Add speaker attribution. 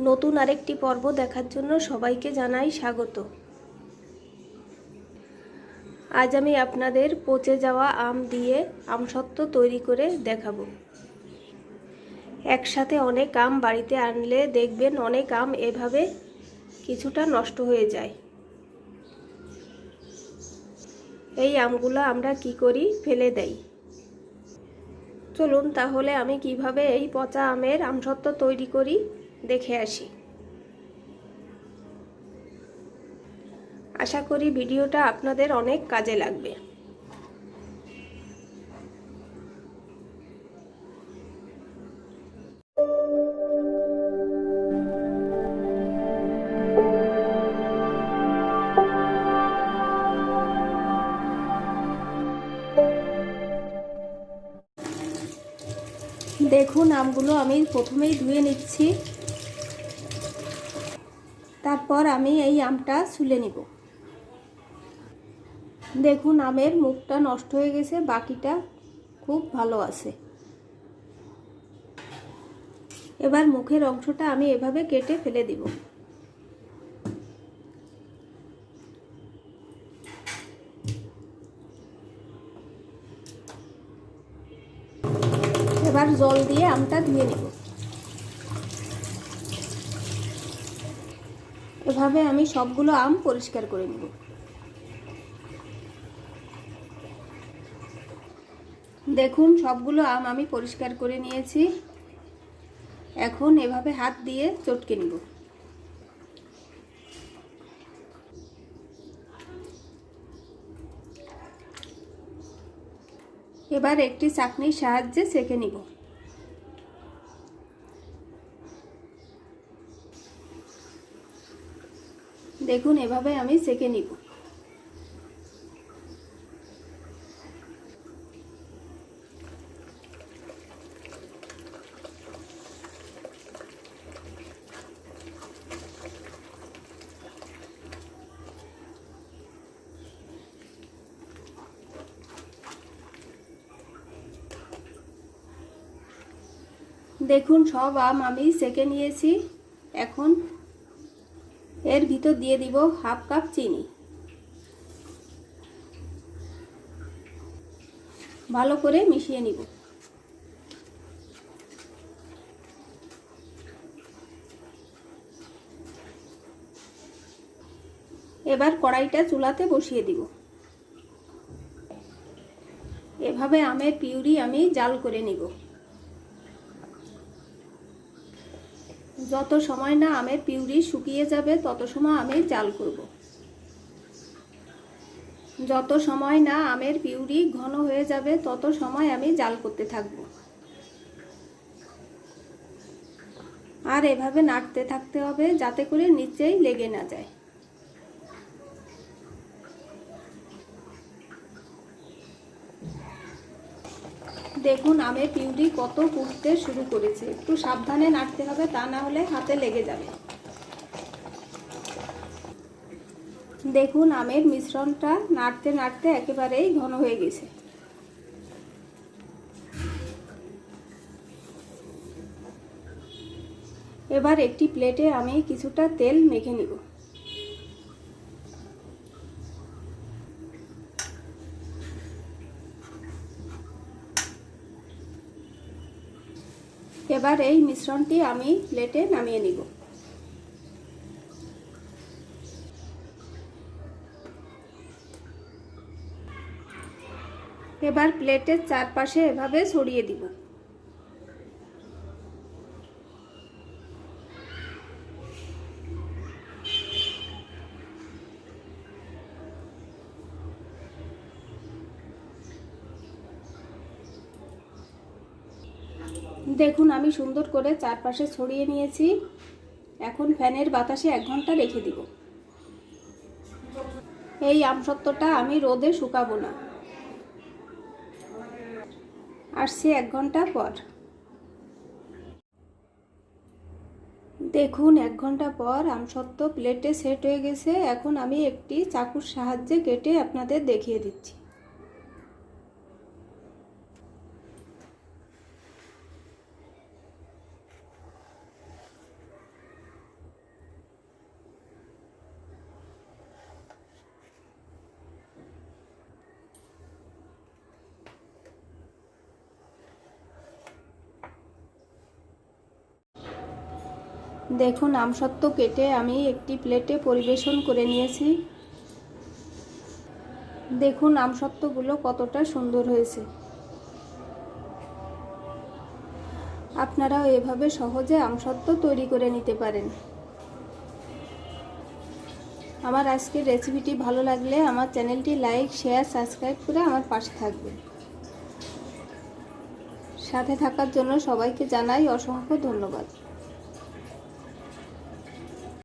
Speaker 1: নতুন আরেকটি পর্ব দেখার জন্য সবাইকে জানাই স্বাগত। আজ আমি আপনাদের পচে যাওয়া আম দিয়ে আমসত্ত্ব তৈরি করে দেখাবো। একসাথে অনেক আম বাড়িতে আনলে দেখবেন অনেক আম এভাবে কিছুটা নষ্ট হয়ে যায়। এই আমগুলো আমরা কি করি? ফেলে দেই। চলুন তাহলে আমি কীভাবে এই পচা আমের আমসত্ত্ব তৈরি করি? দেখে আসি। আশা করি ভিডিওটা আপনাদের অনেক কাজে লাগবে। দেখুন, আমগুলো আমি প্রথমেই ধুয়ে নিচ্ছি। তারপর আমি এই আমটা ছুলে নিব। দেখুন, আমের মুখটা নষ্ট হয়ে গেছে, বাকিটা খুব ভালো আছে। এবার মুখের অংশটা আমি এভাবে কেটে ফেলে দিব। এবার জল দিয়ে আমটা ধুয়ে নেব। এভাবে আমি সবগুলো আম পরিষ্কার করে নেব। দেখুন, সবগুলো আম আমি পরিষ্কার করে নিয়েছি। এখন এভাবে হাত দিয়ে চটকে নিব। এবার একটি চাকনির সাহায্যে সেঁকে নিব। দেখুন এভাবে আমি সেঁকে নিব। দেখুন সব আম আমি সেকে নিয়েছি। এখন এর ভিতর দিয়ে দিব হাফ কাপ চিনি। ভালো করে মিশিয়ে নিব। এবার কড়াইটা চুলাতে বসিয়ে দিব। এভাবে আমের পিউরি আমি জাল করে নিব। যত সময় না আমের পিউরি শুকিয়ে যাবে, তত সময় আমি জাল করব। যত সময় না আমের পিউরি ঘন হয়ে যাবে, তত সময় আমি জাল করতে থাকব। আর এভাবে নাড়তে থাকতে হবে যাতে করে নিচেই লেগে না যায়। দেখুন, আমের পিউরি কত ফুটতে শুরু করেছে। একটু সাবধানে নাড়তে হবে, তা না হলে হাতে লেগে যাবে। দেখুন, আমের মিশ্রণটা নাড়তে নাড়তে একেবারেই ঘন হয়ে গেছে। এবার একটি প্লেটে আমি কিছুটা তেল মেখে নিব। এবার এই মিশ্রণটি আমি প্লেটে নামিয়ে নিব। এবার প্লেটের চারপাশে এভাবে ছড়িয়ে দিব। দেখুন, আমি সুন্দর করে চারপাশে ছড়িয়ে নিয়েছি। এখন ফ্যানের বাতাসে এক ঘণ্টা রেখে দিব। এই আমসত্ত্বটা আমি রোদে শুকাবো না। আসছি এক ঘণ্টা পর। দেখুন, এক ঘণ্টা পর আমসত্ত্ব প্লেটে সেট হয়ে গেছে। এখন আমি একটি চাকুর সাহায্যে কেটে আপনাদের দেখিয়ে দিচ্ছি। দেখুন, আমসত্ত্ব কেটে আমি একটি প্লেটে পরিবেশন করে নিয়েছি। দেখুন, আমসত্ত্বগুলো কতটা সুন্দর হয়েছে। আপনারাও এভাবে সহজে আমসত্ত্ব তৈরি করে নিতে পারেন। আমার আজকের রেসিপিটি ভালো লাগলে আমার চ্যানেলটি লাইক, শেয়ার, সাবস্ক্রাইব করে আমার পাশে থাকবেন। সাথে থাকার জন্য সবাইকে জানাই অসংখ্য ধন্যবাদ।